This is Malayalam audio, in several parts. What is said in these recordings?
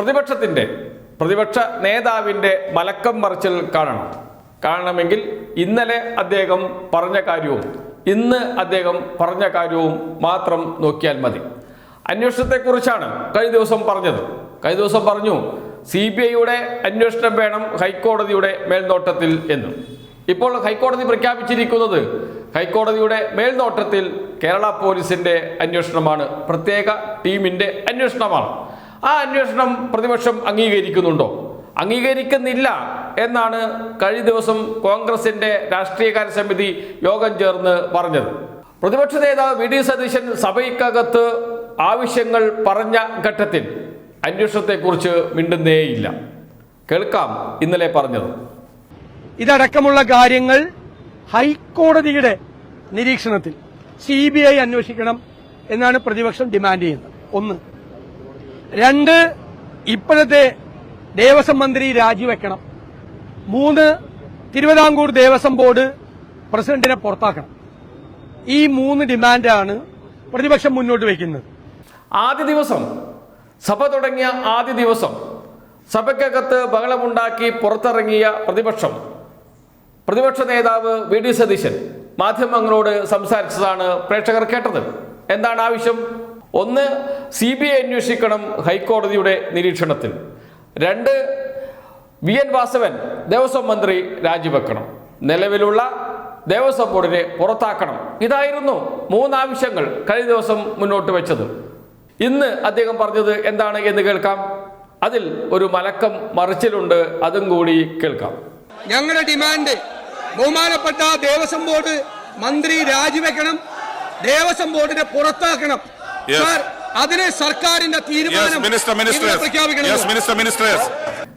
പ്രതിപക്ഷത്തിന്റെ പ്രതിപക്ഷ നേതാവിന്റെ മലക്കം മറിച്ചിൽ കാണണം. കാണണമെങ്കിൽ ഇന്നലെ അദ്ദേഹം പറഞ്ഞ കാര്യവും ഇന്ന് അദ്ദേഹം പറഞ്ഞ കാര്യവും മാത്രം നോക്കിയാൽ മതി. അന്വേഷണത്തെക്കുറിച്ചാണ് കഴിഞ്ഞ ദിവസം പറഞ്ഞത്. കഴിഞ്ഞ ദിവസം പറഞ്ഞു സി ബി ഐയുടെ അന്വേഷണം വേണം ഹൈക്കോടതിയുടെ മേൽനോട്ടത്തിൽ എന്ന്. ഇപ്പോൾ ഹൈക്കോടതി പ്രഖ്യാപിച്ചിരിക്കുന്നത് ഹൈക്കോടതിയുടെ മേൽനോട്ടത്തിൽ കേരള പോലീസിന്റെ അന്വേഷണമാണ്. പ്രത്യേക ടീമിന്റെ അന്വേഷണമാണ്. ആ അന്വേഷണം പ്രതിപക്ഷം അംഗീകരിക്കുന്നുണ്ടോ? അംഗീകരിക്കുന്നില്ല എന്നാണ് കഴിഞ്ഞ ദിവസം കോൺഗ്രസിന്റെ രാഷ്ട്രീയകാര്യ സമിതി യോഗം ചേർന്ന് പറഞ്ഞത്. പ്രതിപക്ഷ നേതാവ് വി ഡി സതീശൻ സഭയ്ക്കകത്ത് ആവശ്യങ്ങൾ പറഞ്ഞ ഘട്ടത്തിൽ അന്വേഷണത്തെക്കുറിച്ച് മിണ്ടുന്നേയില്ല. കേൾക്കാം ഇന്നലെ പറഞ്ഞത്. ഇതടക്കമുള്ള കാര്യങ്ങൾ ഹൈക്കോടതിയുടെ നിരീക്ഷണത്തിൽ സി ബി ഐ അന്വേഷിക്കണം എന്നാണ് പ്രതിപക്ഷം ഡിമാൻഡ് ചെയ്യുന്നത്. ഒന്ന് രണ്ട് ഇപ്പോഴത്തെ ദേവസ്വം മന്ത്രി രാജിവെക്കണം. മൂന്ന് തിരുവിതാംകൂർ ദേവസ്വം ബോർഡ് പ്രസിഡന്റിനെ പുറത്താക്കണം. ഈ മൂന്ന് ഡിമാൻഡാണ് പ്രതിപക്ഷം മുന്നോട്ട് വയ്ക്കുന്നത്. ആദ്യ ദിവസം സഭ തുടങ്ങിയ ആദ്യ ദിവസം സഭയ്ക്കകത്ത് ബഹളമുണ്ടാക്കി പുറത്തിറങ്ങിയ പ്രതിപക്ഷം പ്രതിപക്ഷ നേതാവ് വി ഡി സതീശൻ മാധ്യമങ്ങളോട് സംസാരിച്ചതാണ് പ്രേക്ഷകർ കേട്ടത്. എന്താണ് ആവശ്യം? ഒന്ന് സി ബി ഐ അന്വേഷിക്കണം ഹൈക്കോടതിയുടെ നിരീക്ഷണത്തിൽ. രണ്ട് വി എൻ വാസവൻ ദേവസ്വം മന്ത്രി രാജിവെക്കണം. നിലവിലുള്ള ദേവസ്വം ബോർഡിനെ പുറത്താക്കണം. ഇതായിരുന്നു മൂന്നാവശ്യങ്ങൾ കഴിഞ്ഞ ദിവസം മുന്നോട്ട് വെച്ചത്. ഇന്ന് അദ്ദേഹം പറഞ്ഞത് എന്താണ് എന്ന് കേൾക്കാം. അതിൽ ഒരു മലക്കം മറിച്ചിലുണ്ട് അതും കൂടി കേൾക്കാം. ഞങ്ങളുടെ ഡിമാൻഡ് ബഹുമാനപ്പെട്ട ദേവസ്വം ബോർഡ് മന്ത്രി രാജിവെക്കണം ദേവസ്വം ബോർഡിനെ പുറത്താക്കണം. സാർ അതിന് സർക്കാരിന്റെ Yes, തീരുമാനം.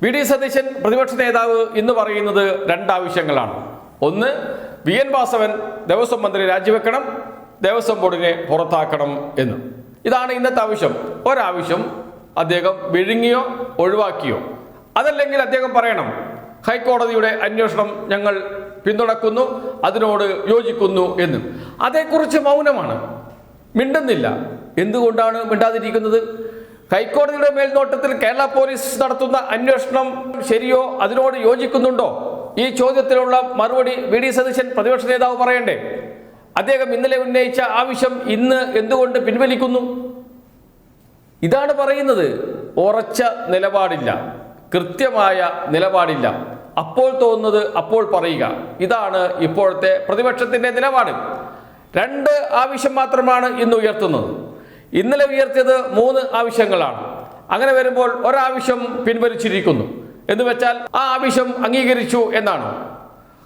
വി ഡി സതീശൻ പ്രതിപക്ഷ നേതാവ് ഇന്ന് പറയുന്നത് രണ്ടാവശ്യങ്ങളാണ് ഒന്ന് വി എൻ വാസവൻ ദേവസ്വം മന്ത്രി രാജിവെക്കണം ദേവസ്വം ബോർഡിനെ പുറത്താക്കണം എന്ന്. ഇതാണ് ഇന്നത്തെ ആവശ്യം. ഒരാവശ്യം അദ്ദേഹം വിഴുങ്ങിയോ ഒഴിവാക്കിയോ? അതല്ലെങ്കിൽ അദ്ദേഹം പറയണം ഹൈക്കോടതിയുടെ അന്വേഷണം ഞങ്ങൾ പിന്തുണക്കുന്നു അതിനോട് യോജിക്കുന്നു എന്ന്. അതേക്കുറിച്ച് മൗനമാണ്. മിണ്ടുന്നില്ല. എന്തുകൊണ്ടാണ് മിണ്ടാതിരിക്കുന്നത്? ഹൈക്കോടതിയുടെ മേൽനോട്ടത്തിൽ കേരള പോലീസ് നടത്തുന്ന അന്വേഷണം ശരിയോ അതിനോട് യോജിക്കുന്നുണ്ടോ? ഈ ചോദ്യത്തിനുള്ള മറുപടി വി ഡി സതീശൻ പ്രതിപക്ഷ നേതാവ് പറയണ്ടേ? അദ്ദേഹം ഇന്നലെ ഉന്നയിച്ച ആവശ്യം ഇന്ന് എന്തുകൊണ്ട് പിൻവലിക്കുന്നു? ഇതാണ് പറയുന്നത്. ഉറച്ച നിലപാടില്ല. കൃത്യമായ നിലപാടില്ല. അപ്പോൾ തോന്നുന്നത് അപ്പോൾ പറയുക. ഇതാണ് ഇപ്പോഴത്തെ പ്രതിപക്ഷത്തിന്റെ നിലപാട്. രണ്ട് ആവശ്യം മാത്രമാണ് ഇന്ന് ഉയർത്തുന്നത്. ഇന്നലെ ഉയർത്തിയത് മൂന്ന് ആവശ്യങ്ങളാണ്. അങ്ങനെ വരുമ്പോൾ ഒരാവശ്യം പിൻവലിച്ചിരിക്കുന്നു. എന്ന് വെച്ചാൽ ആ ആവശ്യം അംഗീകരിച്ചു എന്നാണ്.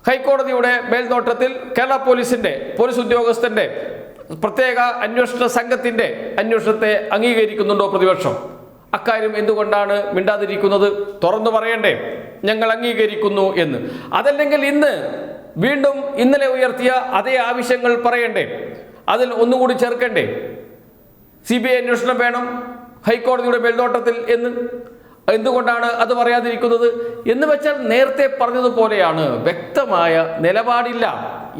ഹൈക്കോടതിയുടെ മേൽനോട്ടത്തിൽ കേരള പോലീസിന്റെ പോലീസ് ഉദ്യോഗസ്ഥന്റെ പ്രത്യേക അന്വേഷണ സംഘത്തിന്റെ അന്വേഷണത്തെ അംഗീകരിക്കുന്നുണ്ടോ പ്രതിപക്ഷം? അക്കാര്യം എന്തുകൊണ്ടാണ് മിണ്ടാതിരിക്കുന്നത്? തുറന്നു പറയണ്ടേ. ഞങ്ങൾ അംഗീകരിക്കുന്നു എന്ന്. അതല്ലെങ്കിൽ ഇന്ന് വീണ്ടും ഇന്നലെ ഉയർത്തിയ അതേ ആവശ്യങ്ങൾ പറയണ്ടേ? അതിൽ ഒന്നുകൂടി ചേർക്കണ്ടേ? സി ബി ഐ അന്വേഷണം വേണം. ഹൈക്കോടതിയുടെ മേൽനോട്ടത്തിൽ എന്ന്. എന്തുകൊണ്ടാണ് അത് പറയാതിരിക്കുന്നത്? എന്ന് വെച്ചാൽ നേരത്തെ പറഞ്ഞതുപോലെയാണ്. വ്യക്തമായ നിലപാടില്ല.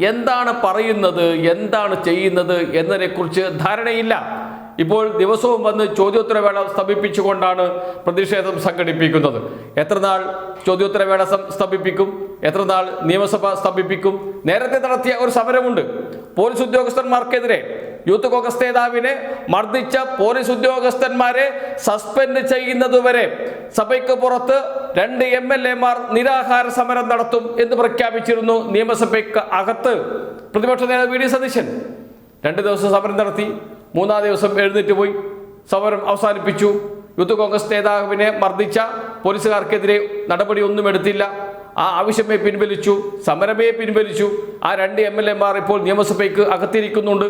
എന്താണ് പറയുന്നത്? എന്താണ് ചെയ്യുന്നത്? എന്നതിനെക്കുറിച്ച് ധാരണയില്ല. ഇപ്പോൾ ദിവസവും വന്ന് ചോദ്യോത്തരവേള സ്തംഭിപ്പിച്ചുകൊണ്ടാണ് പ്രതിഷേധം സംഘടിപ്പിക്കുന്നത്. എത്ര നാൾ ചോദ്യോത്തരവേള സ്തംഭിപ്പിക്കും? എത്ര നാൾ നിയമസഭ സ്തംഭിപ്പിക്കും? നേരത്തെ നടത്തിയ ഒരു സമരമുണ്ട്. പോലീസ് ഉദ്യോഗസ്ഥന്മാർക്കെതിരെ യൂത്ത് കോൺഗ്രസ് നേതാവിനെ മർദ്ദിച്ച പോലീസ് ഉദ്യോഗസ്ഥന്മാരെ സസ്പെൻഡ് ചെയ്യുന്നതുവരെ സഭയ്ക്ക് പുറത്ത് രണ്ട് എം എൽ എമാർ നിരാഹാര സമരം നടത്തും എന്ന് പ്രഖ്യാപിച്ചിരുന്നു നിയമസഭയ്ക്ക് അകത്ത്. പ്രതിപക്ഷ നേതാവ് വി ഡി സതീശൻ രണ്ട് ദിവസം സമരം നടത്തി മൂന്നാം ദിവസം എഴുന്നേറ്റ് പോയി സമരം അവസാനിപ്പിച്ചു. യൂത്ത് കോൺഗ്രസ് നേതാവിനെ മർദ്ദിച്ച പോലീസുകാർക്കെതിരെ നടപടിയൊന്നും എടുത്തില്ല. ആ ആവശ്യമേ പിൻവലിച്ചു സമരമേ പിൻവലിച്ചു. ആ രണ്ട് എം എൽ എമാർ ഇപ്പോൾ നിയമസഭയ്ക്ക് അകത്തിരിക്കുന്നുണ്ട്.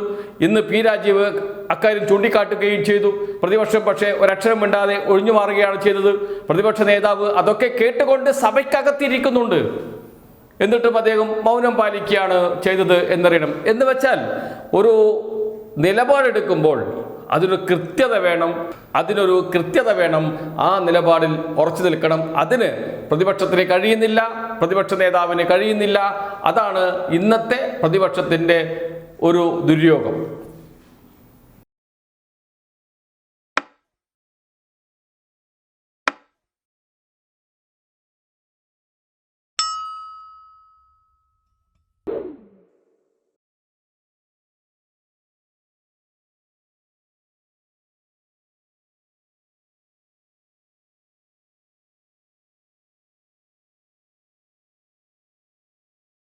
ഇന്ന് പി രാജീവ് അക്കാര്യം ചൂണ്ടിക്കാട്ടുകയും ചെയ്തു. പ്രതിപക്ഷം പക്ഷേ ഒരക്ഷരം മിണ്ടാതെ ഒഴിഞ്ഞു മാറുകയാണ് ചെയ്തത്. പ്രതിപക്ഷ നേതാവ് അതൊക്കെ കേട്ടുകൊണ്ട് സഭയ്ക്കകത്തിരിക്കുന്നുണ്ട്. എന്നിട്ടും അദ്ദേഹം മൗനം പാലിക്കുകയാണ് ചെയ്തത് എന്നറിയണം. എന്ന് വെച്ചാൽ ഒരു നിലപാടെടുക്കുമ്പോൾ അതിനൊരു കൃത്യത വേണം അതിനൊരു കൃത്യത വേണം. ആ നിലപാടിൽ ഉറച്ചു നിൽക്കണം. അതിന് പ്രതിപക്ഷത്തിന് കഴിയുന്നില്ല പ്രതിപക്ഷ നേതാവിന് കഴിയുന്നില്ല. അതാണ് ഇന്നത്തെ പ്രതിപക്ഷത്തിന്റെ ഒരു ദുര്യോഗം.